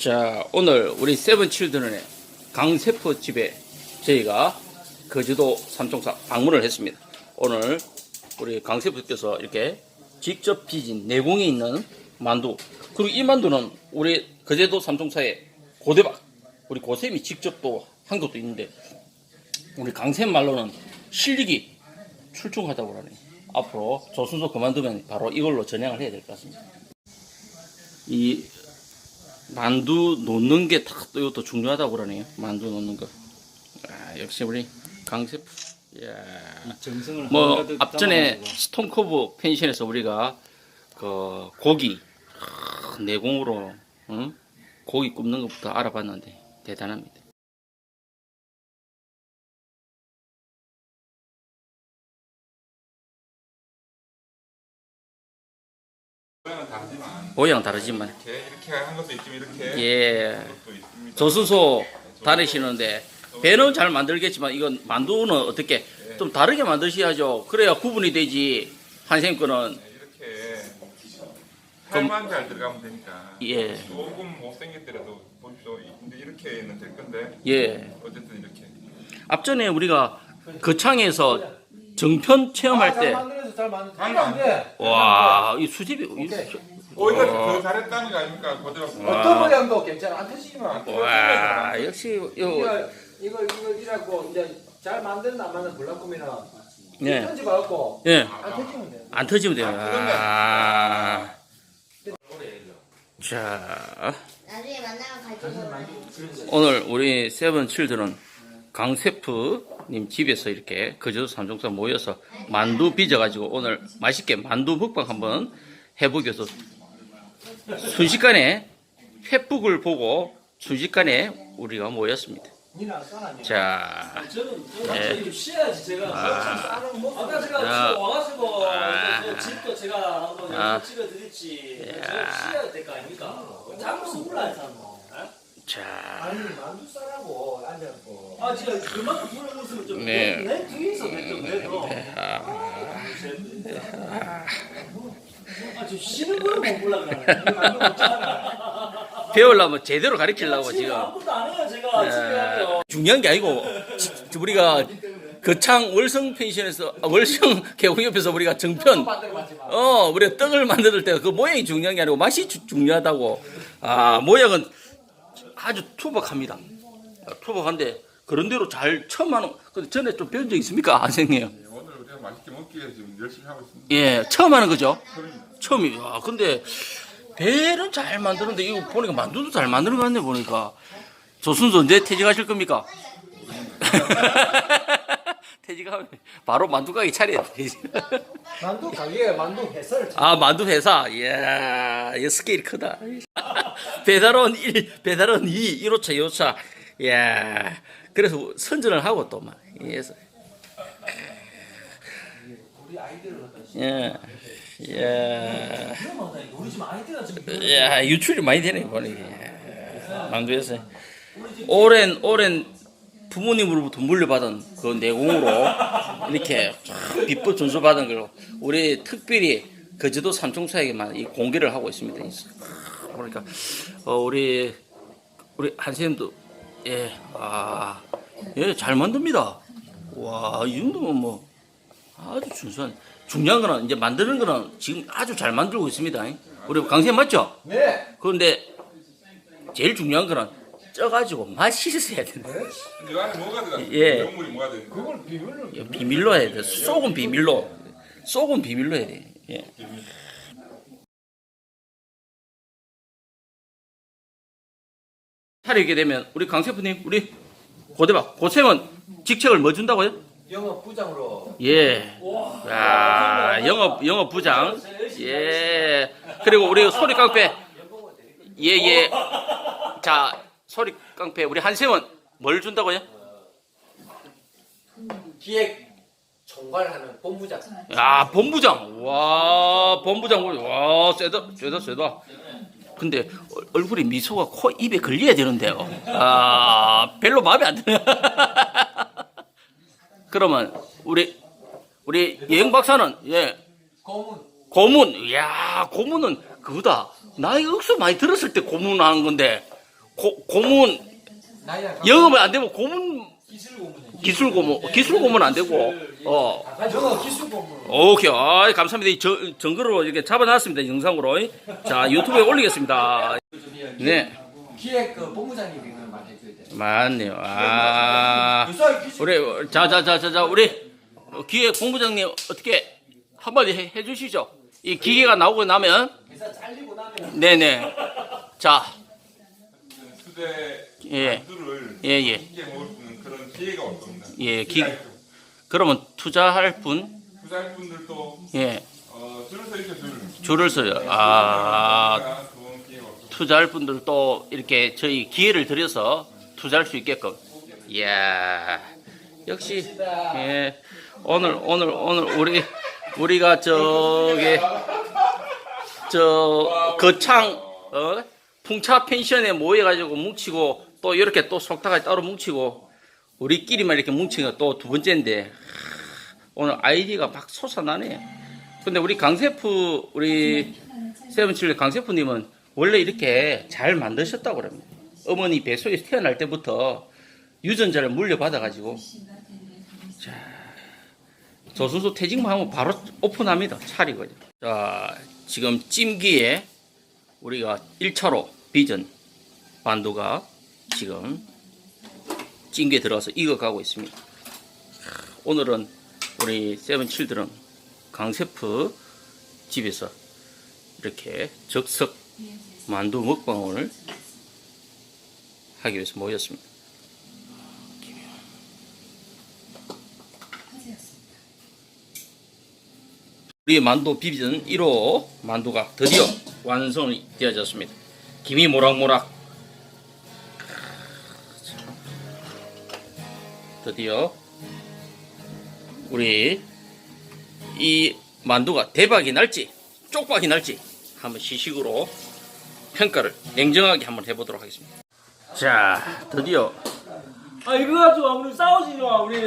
자, 오늘 우리 세븐칠드런의 강세포 집에 저희가 거제도 삼총사 방문을 했습니다. 오늘 우리 강세포께서 이렇게 직접 빚은 내공이 있는 만두. 그리고 이 만두는 우리 거제도 삼총사의 고대박. 우리 고쌤이 직접 또 한 것도 있는데 우리 강쌤 말로는 실력이 출중하다고 하네요. 앞으로 조순소 그만두면 바로 이걸로 전향을 해야 될 것 같습니다. 이 만두 놓는 게다또 이것도 중요하다고 그러네요. 만두 놓는 거. 아, 역시 우리 강세프. 정성을 뭐 앞전에. 스톤커브 펜션에서 우리가 그 고기 아, 내공으로 응? 고기 굽는 것부터 알아봤는데 대단합니다. 모양은 다르지만 모양 다르지만 이렇게 이렇게 한 것도 있지만 이렇게 예 한 것도 있습니다. 조수소 다니시는데 배는 잘 만들겠지만 이건 만두는 어떻게 좀 다르게 만드셔야죠. 그래야 구분이 되지. 한생 거는 네, 이렇게 살만 잘 들어가면 되니까 예. 조금 못생겼더라도 보십시오. 근데 이렇게는 될 건데 예. 어쨌든 이렇게 앞전에 우리가 거창에서 정편 체험할 잘 때. 와, 이 수집이 이 오케이. 수- 오히려 어. 더 잘했다는 거 아닙니까? 고대로 어떤 모양도 괜찮아. 안 터지기만. 와, 역시 요 이거 이거 이거 이라고 이제 잘 만든 안 만든 블락꿈이나 예. 편지 받고 예. 안 터지면 돼. 안 터지면 돼요. 아. 자, 나중에 만나면 가지고 오늘 우리 세븐 칠들은 강세프님 집에서 이렇게 거제도 삼종사 모여서 만두 빚어가지고 오늘 맛있게 만두 먹방 한번 해보기 위해서 순식간에 횟북을 보고 순식간에 우리가 모였습니다. 자, 와가지고 아. 아. 몰라요 사람. 자, 아 진짜 그만큼 불러 모습을 좀. 네. 내 뒤에서 냈던 그래도. 아좀 쉬는 거를 못 몰라가네. 배우려면 제대로 가르치려고 지금. 아무것도 안 해요 제가 집에 가면. 중요한 게 아니고 지- 우리가 거창 월성 펜션에서 아, 월성 개공협에서 우리가 정편. 어 우리가 떡을 만들 때 그 모양이 중요한 게 아니고 맛이 주- 중요하다고 아 모양은 아주 투박합니다 아, 투박한데 그런 대로 잘 처음 하는 근데 전에 좀 배운 적 있습니까 안생이요 네, 오늘 우리가 맛있게 먹기 위해서 지금 열심히 하고 있습니다. 예 처음 하는 거죠 처음입니다. 처음이야 근데 배는 잘 만드는데 이거 보니까 만두도 잘 만드는 것 같네 보니까 조순수 언제 퇴직하실 겁니까? 퇴직하면 바로 만두 가게 차려야 돼. 만두 가게 만두 회사를 아 만두 회사, 이야, 이 스케일이 크다. 배달원 1, 배달원 2, 1호차, 2호차, 이야. 그래서 선전을 하고 또 막, 이래서. 예, 예. 야, 유출이 많이 되네, 보니. 만두에서. 오랜, 오랜 부모님으로부터 물려받은 그 내공으로 이렇게 쫙 비법 전수 받은 걸 우리 특별히 거제도 삼총사에게만 이 공개를 하고 있습니다. 그러니까, 어, 우리, 우리 한쌤도, 예, 아, 예, 잘 만듭니다. 와, 이 정도면 뭐, 아주 준수한. 중요한 거는 이제 만드는 거는 지금 아주 잘 만들고 있습니다. 우리 강쌤 맞죠? 네. 그런데 제일 중요한 거는 쪄가지고 맛이 있어야 된다. 근데 이 안에 뭐가 들어가? 예. 명물이 뭐가 들어가? 그걸 비밀로 이거 비밀로 해야 돼. 속은 비밀로. 속은 비밀로 해야 돼. 예. 차리게 되면 우리 강세프님, 우리 고대박, 고생은 직책을 뭐 준다고요? 영업 부장으로 예. 야, 영업 영업 부장. 예. 그리고 우리 소리 깡패. 예, 예. 자, 소리 깡패 우리 한샘은 뭘 준다고요? 기획 총괄하는 본부장. 야, 본부장. 와, 본부장. 와, 세다. 세다, 세다. 근데 얼- 얼굴에 미소가 코 입에 걸려야 되는데요. 아, 별로 마음에 안 드네. 그러면 우리 우리 여행 박사는 예. 고문. 고문, 이야, 고문은 그거다. 나이 억수 많이 들었을 때 고문하는 건데, 고, 고문. 영업은 안 되고 고문 기술 고문 기술 고문. 안 되고. 어. 저거 기술 공부. 오케이. 아 감사합니다. 이 저, 정글로 이렇게 잡아놨습니다. 영상으로. 자 유튜브에 올리겠습니다. 네. 기획 그 본부장님이 그걸 말 해줘야 돼. 맞네요. 아. 유사의 기술. 우리 자 자 자 자 자 우리 기획 본부장님 어떻게 한마디 해, 해 주시죠. 이 기계가 나오고 나면. 회사 잘리고 나면. 네네. 자. 수제 예. 만두를 예, 예. 먹을 기회가 없습니다. 예, 기, 그러면 투자할 분, 투자할 분들도 예, 어, 줄을 서 있죠 줄. 줄을 서요. 아, 그러니까 기회가 없습니다. 투자할 분들도 이렇게 저희 기회를 드려서 투자할 수 있게끔. 이야, 역시, 예, 오늘, 오늘, 오늘, 우리, 우리가 저기, 저, 거창, 어? 풍차 펜션에 모여가지고 뭉치고, 또 이렇게 또 속타까지 따로 뭉치고, 우리끼리만 이렇게 뭉치는 또두 번째인데, 하, 오늘 아이디가 막 솟아나네. 근데 우리 강세프, 우리 세븐칠레 강세프님은 원래 이렇게 잘 만드셨다고 그럽니다. 어머니 뱃속에서 태어날 때부터 유전자를 물려받아가지고, 자, 조선소 퇴직만 하면 바로 오픈합니다. 차리거든요. 자, 지금 찜기에 우리가 1차로 비전 만두가 지금 찜기에 들어가서 익어가고 있습니다. 오늘은 우리 세븐칠들은 강세프 집에서 이렇게 적석 만두 먹방을 하기 위해서 모였습니다. 우리 만두 비비전 1호 만두가 드디어 완성이 되어졌습니다. 김이 모락모락. 드디어 우리 이 만두가 대박이 날지 쪽박이 날지 한번 시식으로 평가를 냉정하게 한번 해보도록 하겠습니다. 자, 드디어 아 이거 가지고 우리 싸우지 마 우리.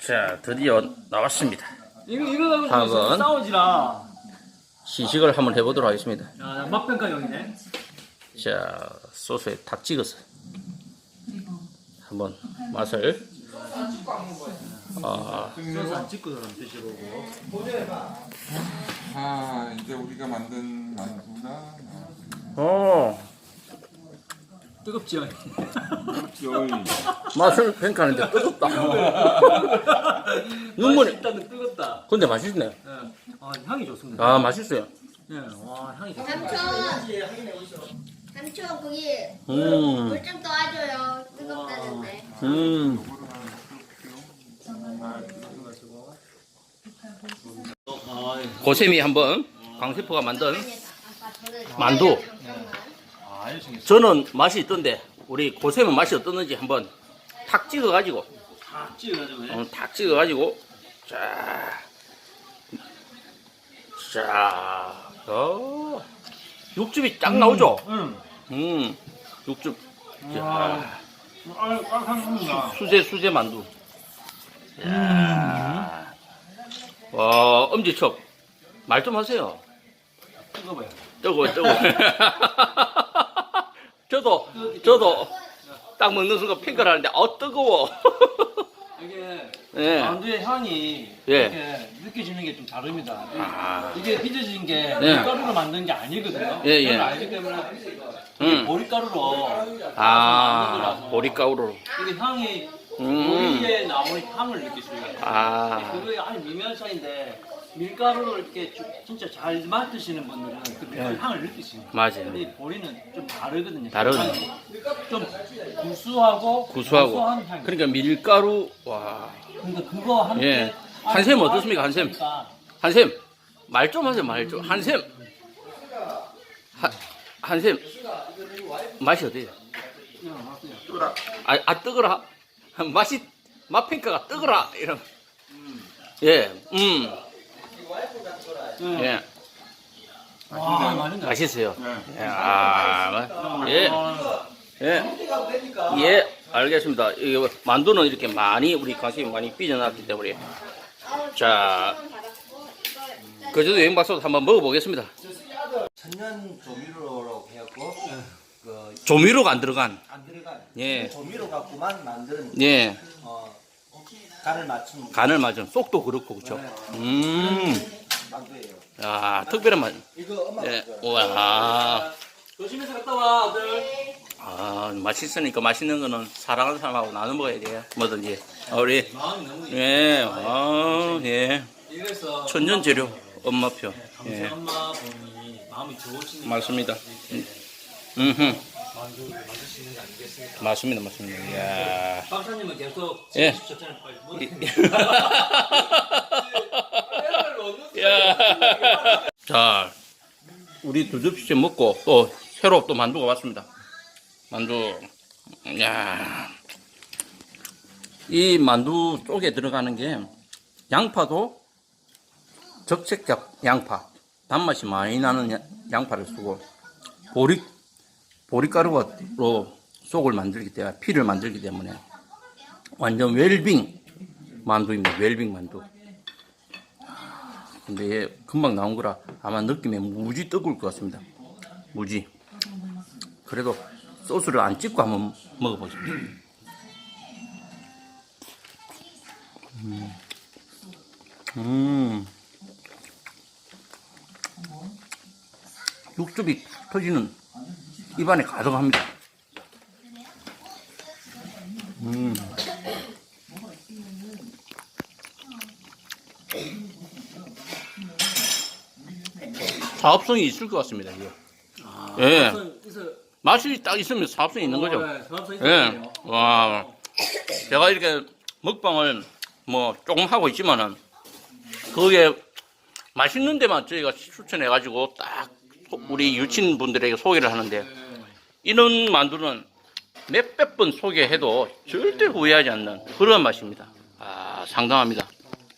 자 드디어 나왔습니다. 이거 이거 가지고 한번. 싸우지라. 시식을 한번 해보도록 하겠습니다. 야 맛평가용이네. 자 소스에 탁 찍어서 한번 맛을 아. 아 이제 우리가 만든 만두가 어 뜨겁죠. 저희 맛을 평가하는데 뜨겁다. 눈물이 일단은 뜨겁다. 근데 맛있네. 예. 아 향이 좋습니다. 아 맛있어요. 예. 와 향이 좋습니다. 삼촌 삼촌 거기 음, 물좀 떠와줘요 뜨겁다는데 음. 아, 고샘이 한번 강세포가 만든 만두. 아. 저는 맛이 있던데 우리 고샘은 맛이 어떻는지 한번 탁 찍어가지고 다 찍어가지고. 예. 어, 탁 찍어가지고 자, 자, 어, 육즙이 쫙 나오죠. 응. 음, 육즙. 자, 아, 아, 깜깜합니다. 수제 수제 만두. 야, 와 엄지척 말 좀 하세요. 뜨거워요. 뜨거워 뜨거워. 저도 저도 딱 먹는 순간 핑크를 하는데 어 뜨거워. 이게 예. 만두의 향이 예. 이렇게 느껴지는 게 좀 다릅니다. 아. 이게 빚어진 게 네. 밀가루로 만든 게 아니거든요. 예, 예. 저는 알기 때문에 이게 음. 보리가루로 아 보리가루로. 이게 향이 음. 보리에 나오는 향을 느낄 수 있어요. 아. 그게 아주 미묘한 차이인데 밀가루를 이렇게 주- 진짜 잘 맡으시는 분들은 그 밀가루 네. 향을 느낄 수 있어요. 맞아요. 근데 이 보리는 좀 다르거든요. 향이. 좀 구수하고 구수하고. 고소한 향. 그러니까 밀가루 와 그러니까 그거 함께 예. 한샘 어떻습니까, 한샘? 한샘 말 좀 하세요 말 좀. 한샘 한 한샘 맛이 어때요? 아, 아 뜨거라 맛이 맛 평가가 뜨거라 이런. 예, 음, 예. 예, 와, 맛있네. 맛있어요. 예, 아, 맛- 예, 아, 예, 예, 알겠습니다. 이거 만두는 이렇게 많이 우리 관심이 많이 삐져나왔기 때문에 자, 그저도 여행 박사도 한번 먹어보겠습니다. 천연 조미료라고 해갖고 그 조미료가 안 들어간. 안 들어간 예. 조미료 갖고만 만드는 예. 어, 간을 맞춘 간을 맞은 속도 그렇고 그렇죠. 음. 만두예요. 야, 특별한 맛. 이거 엄마 예. 예. 와. 조심해서 갔다 와 아들. 아, 맛있으니까 맛있는 거는 사랑하는 사람하고 나눠 먹어야 돼요. 뭐든지. 아, 우리 마음이 너무 예. 아, 예. 이래서 천년 재료 엄마표. 강세 예. 엄마 분이 마음이 좋으시니까 맞습니다. 이렇게 음. 만두 만드시는 거 아니겠습니까? 맞습니다. 맞습니다. 이야. 박사님은 계속 예. 빨리 뭐. 야. 자, 우리 두 접시째 먹고 또 새로 또 만두가 왔습니다. 만두. 야. 이 만두 쪽에 들어가는 게 양파도 적색적 양파, 단맛이 많이 나는 야- 양파를 쓰고 보리 보리가루로 속을 만들기 때문에 피를 만들기 때문에 완전 웰빙 만두입니다. 웰빙 만두. 근데 얘 금방 나온 거라 아마 느낌에 무지 뜨거울 것 같습니다. 무지. 그래도 소스를 안 찍고 한번 먹어보죠. 음. 음. 탁 터지는 입안에 가득합니다. 음. 사업성이 있을 것 같습니다. 이게. 예. 맛이 딱 있으면 사업성이 있는 거죠. 예. 와. 제가 이렇게 먹방을 뭐 조금 하고 있지만은 그게 맛있는 데만 저희가 추천해가지고 딱 우리 유친 분들에게 소개를 하는데 이런 만두는 몇백 번 소개해도 절대 후회하지 않는 그런 맛입니다. 아, 상당합니다.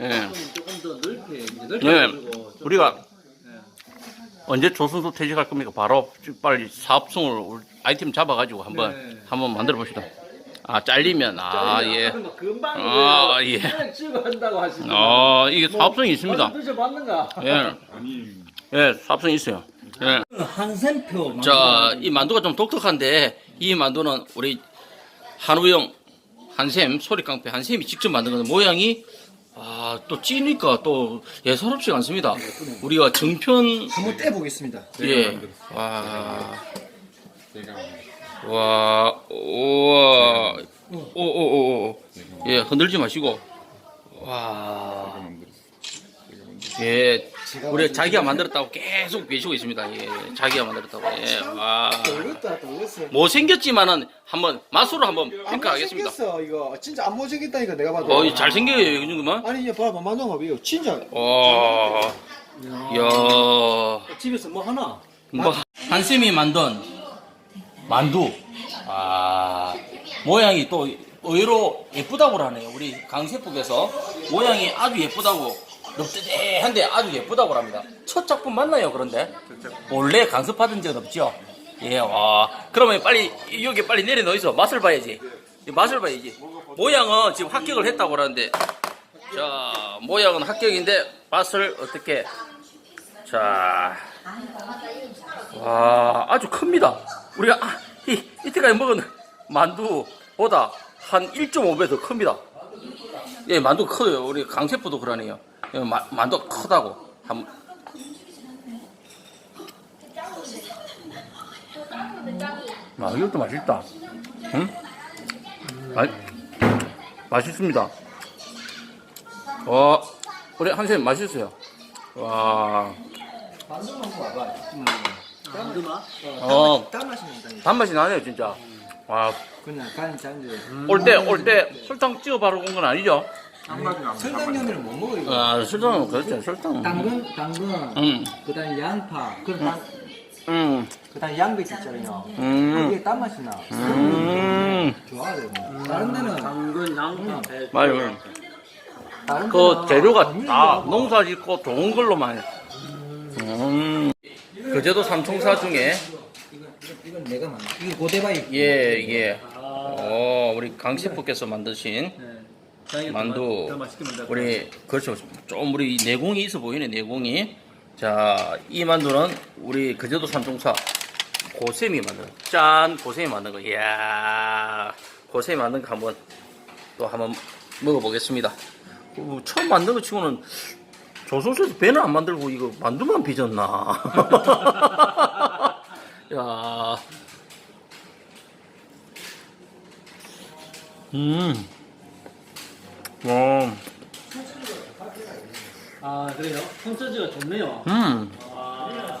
예. 조금 더 넓게 이제 넓게 네. 가지고 좀 우리가 네. 언제 조선소 퇴직할 겁니까? 바로 빨리 사업성을 아이템 잡아가지고 한번 네. 한번 만들어 봅시다. 아 잘리면 아 예. 뭐 금방 아, 예. 그냥 찍어 한다고 하시는 아 이게 사업성이 있습니다. 드셔봤는가? 예. 예, 사업성이 있어요. 예. 한샘표 자, 이 만두가 좀 독특한데 이 만두는 우리 한우영 한샘 소리깡패 한샘이 직접 만든 건데 모양이 아, 또 찌니까 또 예사롭지 가 않습니다. 우리가 정편 한번 떼보겠습니다. 예. 와. 와. 우와. 오오오. 예, 흔들지 마시고. 와. 예. 우리 자기가 만들었다고 계속 계시고 있습니다. 예. 자기가 만들었다고. 예. 와. 떨렸다 떨렸어. 못 생겼지만은 한번 맛으로 한번 평가하겠습니다. 못생겼어 이거 진짜 안 못생겼다니까 내가 봐도. 어, 잘생겨요, 이 정도면. 아니 이제 봐봐 만두가 왜요? 진짜 와. 이야. 집에서 뭐 하나? 뭐 한쌤이 만든 만두 아 모양이 또 의외로 예쁘다고 하네요 우리 강세북에서 모양이 아주 예쁘다고 넙대대한데 아주 예쁘다고 합니다. 첫 작품 맞나요 그런데? 원래 강습받은 적은 없죠? 예 와. 그러면 빨리 여기 빨리 내려놓이소 맛을 봐야지. 이 맛을 봐야지. 모양은 지금 합격을 했다고 그러는데. 자 모양은 합격인데 맛을 어떻게? 자. 와, 아주 큽니다. 우리가 아, 이, 이때까지 먹은 만두보다 한 1.5배 더 큽니다. 예, 만두 커요. 우리 강세포도 그러네요. 예, 마, 만두 크다고. 한, 아, 이것도 맛있다. 응? 맛, 맛있습니다. 와, 우리 한쌤 맛있어요. 와, 만두 먹고 와봐. 어, 땀 맛이 난다니까. 단맛이 나네요, 진짜. 와, 그냥 간 잔데. 올 때, 올 때 설탕 찍어 바르고 온건 아니죠? 설탕면을 못 먹어 이거. 아, 설탕은 그렇죠, 설탕. 당근, 당근, 음, 그다음 양파, 그다음 음, 그다음 양배추 있잖아요. 음, 거기에 땀 맛이 나. 음. 좋아요. 다른 데는 당근, 양파, 배. 맞아요. 다른 그 데는 재료가 다. 농사 짓고 좋은 걸로만. 음. 그제도 삼총사 중에, 이건, 내가 만든. 이거 고대바이. 예, 예. 어, 우리 강 셰프께서 만드신 자기가 더 만두. 맛- 더 맛있게 만들어. 우리 그렇죠 좀 우리 내공이 있어 보이네 내공이 자 이 만두는 우리 그제도 삼총사 고샘이 만든 짠 고샘이 만든 거 이야 고샘이 만든 거 한번 또 한번 먹어보겠습니다 어, 처음 만든 거 치고는 조선소에서 배는 안 만들고 이거 만두만 빚었나 야 음. 와. 아 그래요? 손재주가 좋네요. 음. 아,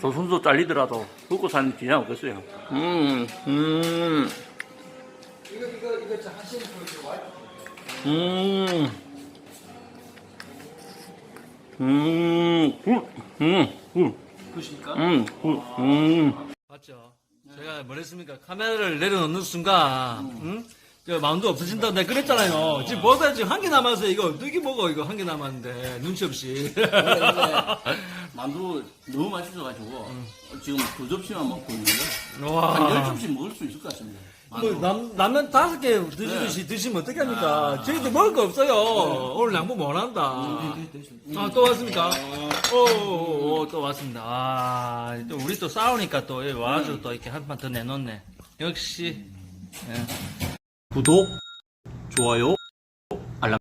조선소 잘리더라도 먹고 사는 지장 없겠어요. 음, 음. 이거 이거 이거 저 하시는 분 와이프 음. 음, 음, 음, 음, 그십니까? 음, 음, 음. 맞죠. 제가 뭐랬습니까? 카메라를 내려놓는 순간, 응? 저 마음도 없어진다. 내가 그랬잖아요. 지금 뭐가 지금 한 개 남았어요. 이거 어떻게 먹어? 이거 한 개 남았는데 눈치 없이. 만두 너무 맛있어가지고 지금 두 접시만 먹고 있는데 한 와. 열 접시 먹을 수 있을 것 같습니다. 뭐. 남, 라면 다섯 개 드시듯이 드시면 어떻게 합니까? 저희도 먹을 거 없어요. 오늘 양보 못 한다. 아, 또 왔습니까? 오, 오, 오, 또 왔습니다. 아, 또 우리 또 싸우니까 또 여기 와가지고 또 이렇게 한 판 더 내놓네. 역시. 예. 구독, 좋아요,